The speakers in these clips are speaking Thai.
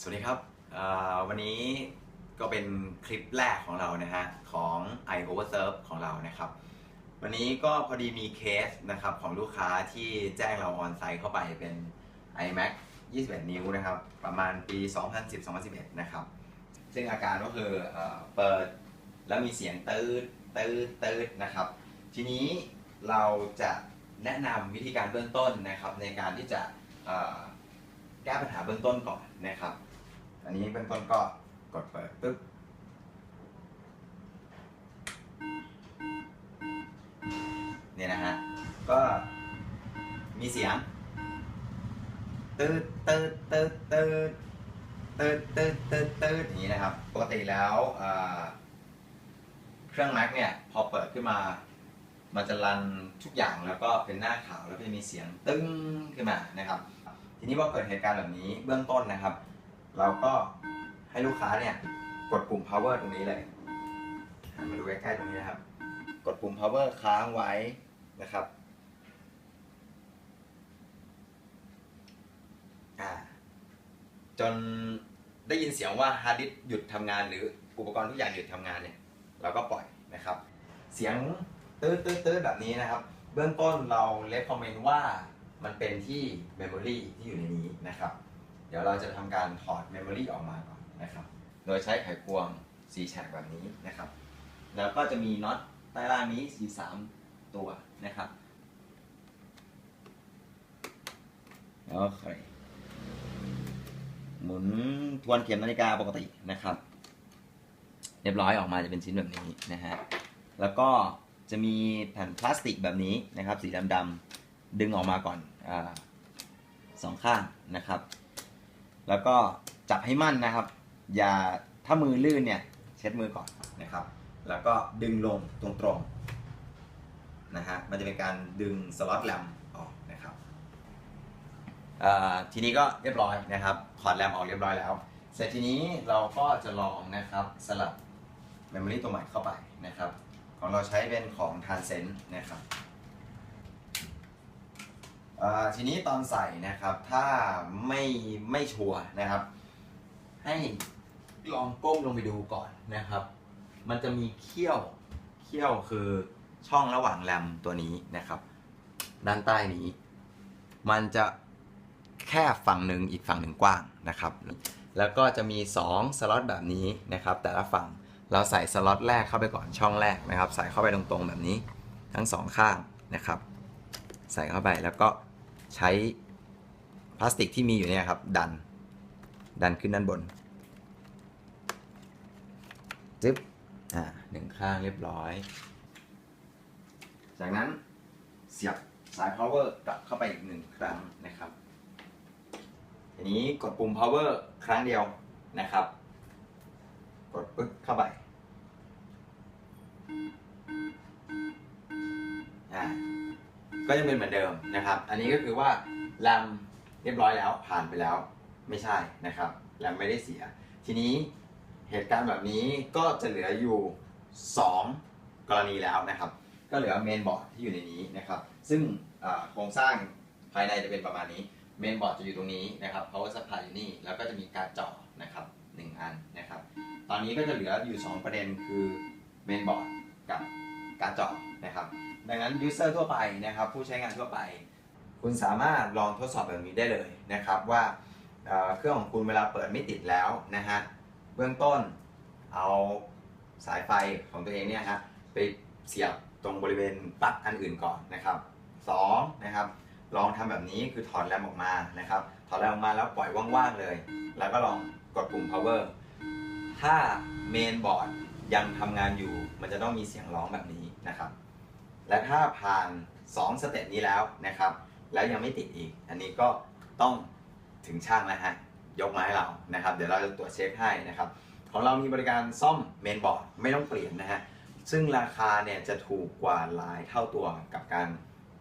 สวัสดีครับวันนี้ก็เป็นคลิปแรกของเรานะฮะของ i Overserve ของเรานะครับ วันนี้ก็พอดีมีเคสนะครับของลูกค้าที่แจ้งเราออนไซต์เข้าไปเป็น iMac 21 นิ้วนะครับ ประมาณปี 2010-2011 นะครับ ซึ่งอาการก็คือเอเปิดแล้วมีเสียงตืดตืดตืดนะครับ ทีนี้เราจะแนะนำวิธีการเบื้องต้นนะครับในการที่จะ แก้ปัญหาเบื้องต้นก่อนนะครับ อันนี้เบื้องต้นก็กดเปิดปึ๊บเนี่ยนะฮะ ก็มีเสียงตืดตืดตืดตืดตืดตืดตืดตืดอย่างนี้นะครับ ปกติแล้วเครื่อง Mac เนี่ยพอเปิดขึ้นมา มันจะรันทุกอย่างแล้วก็เป็นหน้าขาวแล้วก็จะมีเสียงตึ้งขึ้นมานะครับ ทีนี้ว่าเกิดเหตุการณ์แบบนี้เบื้องต้นนะครับ เราก็ให้ลูกค้าเนี่ยกดปุ่ม power ตรงนี้เลย มาดูใกล้ๆตรงนี้นะครับ กดปุ่ม power ค้างไว้นะครับจนได้ยินเสียงว่าฮาร์ดดิสก์หยุดทำงานหรืออุปกรณ์ทุกอย่างหยุดทำงานเนี่ย เราก็ปล่อยนะครับ เสียงตื้อตื้อตื้อแบบนี้นะครับ เบื้องต้นเราเลคคอมเมนต์ว่า มันเป็นที่เมมโมรีที่อยู่ในนี้นะครับ เดี๋ยวเราจะทำการถอดเมมโมรีออกมาก่อนนะครับ โดยใช้ไขควง4แฉกแบบนี้นะครับ แล้วก็จะมีน็อตใต้ล่างนี้สีสามตัวนะครับโอเคหมุนทวนเข็มนาฬิกาปกตินะครับ เรียบร้อยออกมาจะเป็นชิ้นแบบนี้นะฮะ แล้วก็จะมีแผ่นพลาสติกแบบนี้นะครับ สีดำๆ ดึงออกมาก่อนอสองข้างนะครับ แล้วก็จับให้มั่นนะครับ อย่าถ้ามือลื่นเนี่ยเช็ดมือก่อนนะครับ แล้วก็ดึงลงตรงๆนะฮะมันจะเป็นการดึงสล็อตแรมออกนะครับทีนี้ก็เรียบร้อยนะครับถอดแรมออกเรียบร้อยแล้ว เสร็จทีนี้เราก็จะลองนะครับสลับเมมโมรีตัวใหม่เข้าไปนะครับ ของเราใช้เป็นของ Transcend นะครับ ทีนี้ตอนใส่นะครับถ้าไม่ไม่ชัวร์นะครับ ให้ลองก้มลงไปดูก่อนนะครับ มันจะมีเขี้ยวเขี้ยวคือช่องระหว่างแรมตัวนี้นะครับ ด้านใต้นี้ มันจะแค่ฝั่งหนึ่งอีกฝั่งหนึ่งกว้างนะครับ แล้วก็จะมี 2 สล็อตแบบนี้นะครับ แต่ละฝั่งเราใส่สล็อตแรกเข้าไปก่อนช่องแรกนะครับ ใส่เข้าไปตรงๆแบบนี้ทั้งสองข้างนะครับ ใส่เข้าไปแล้วก็ ใช้พลาสติกที่มีอยู่เนี่ยครับ ดัน ดันขึ้นด้านบนจึ๊บอ่าหนึ่งข้างเรียบร้อย จากนั้นเสียบสาย power กลับเข้าไปอีกหนึ่งครั้งนะครับ ทีนี้กดปุ่ม power ครั้งเดียวนะครับ กดปึ๊กเข้าไปอ่า ก็ยังเป็นเหมือนเดิมนะครับ อันนี้ก็คือว่าแรมเรียบร้อยแล้วผ่านไปแล้วไม่ใช่นะครับแรมไม่ได้เสีย ทีนี้เหตุการณ์แบบนี้ก็จะเหลืออยู่ 2 กรณีแล้วนะครับ ก็เหลือเมนบอร์ดที่อยู่ในนี้นะครับ ซึ่งโครงสร้างภายในจะเป็นประมาณนี้เมนบอร์ดจะอยู่ตรงนี้นะครับ power supply อยู่นี่ แล้วก็จะมีการ์ดจอนะครับหนึ่งอันนะครับ ตอนนี้ก็จะเหลืออยู่ 2 ประเด็นคือเมนบอร์ดกับ การ์ดจอนะครับ ดังนั้นยูเซอร์ทั่วไปนะครับ ผู้ใช้งานทั่วไป คุณสามารถลองทดสอบแบบนี้ได้เลยนะครับ ว่าเเครื่องของคุณเวลาเปิดไม่ติดแล้วนะฮะเบื้องต้นเอาสายไฟของตัวเองเนี่ยฮะไปเสียบตรงบริเวณปลั๊กอันอื่นก่อนนะครับสองนะครับลองทำแบบนี้คือถอดแรมออกมานะครับ ถอดแรมออกมาแล้วปล่อยว่างๆเลย แล้วก็ลองกดปุ่ม power ถ้าเมนบอร์ด ยังทำงานอยู่มันจะต้องมีเสียงร้องแบบนี้นะครับ และถ้าผ่าน 2 สเต็ปนี้แล้วนะครับ แล้วยังไม่ติดอีก อันนี้ก็ต้องถึงช่างแล้วฮะยกมาให้เรานะครับ เดี๋ยวเราจะตรวจเช็คให้นะครับ ของเรามีบริการซ่อมเมนบอร์ดไม่ต้องเปลี่ยนนะฮะซึ่งราคาเนี่ยจะถูกกว่าหลายเท่าตัวกับการ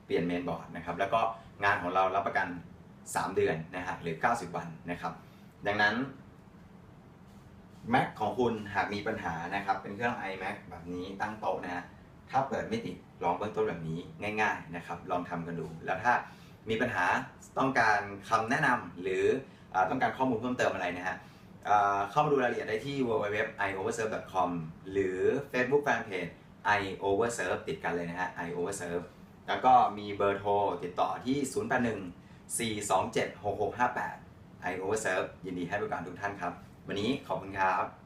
เปลี่ยนเมนบอร์ดนะครับแล้วก็งานของเรารับประกัน 3 เดือนนะฮะหรือ 90 วันนะครับ ดังนั้น Mac ของคุณหากมีปัญหานะครับ เป็นเครื่อง iMac แบบนี้ตั้งโต๊ะนะฮะถ้าเปิดไม่ติดลองเบื้องต้นแบบนี้ง่าย ๆนะครับ ลองทำกันดู แล้วถ้ามีปัญหาต้องการคำแนะนำหรืออต้องการข้อมูลเพิ่มเติมอะไรนะฮะเข้ามาดูรายละเอียดได้ที่ www.ioverserve.com หรือ Facebook Fanpage ioverserve ติดกันเลยนะฮะ ioverserve แล้วก็มีเบอร์โทรติดต่อที่ 081 427 6658 ioverserve ยินดีให้บริการทุกท่านครับ วันนี้ขอบคุณครับ